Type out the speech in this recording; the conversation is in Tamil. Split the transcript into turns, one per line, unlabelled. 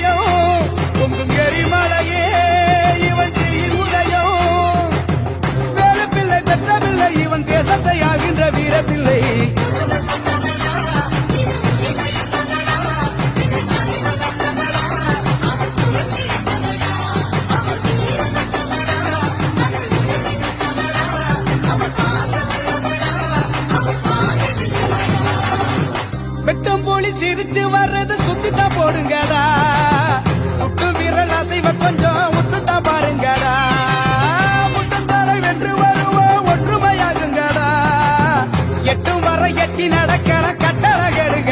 உதயம். பொங்கும் எரிமலையே இவன் தீயின் உதயம். வேலப்பிள்ளை பெற்ற பிள்ளை இவன் தேசத்தை ஆகின்ற வீரப்பிள்ளை வெட்டும் போலி சிரிச்சு வர்றது சுத்தித்தான் போடுங்கடா. அசைவ கொஞ்சம் ஒத்துதான் பாருங்கடா. முட்டந்தாடை வென்று வருவோம் ஒற்றுமையாகுங்கடா. எட்டும் வர எட்டி நடக்கணும் கட்டளை கெடுங்க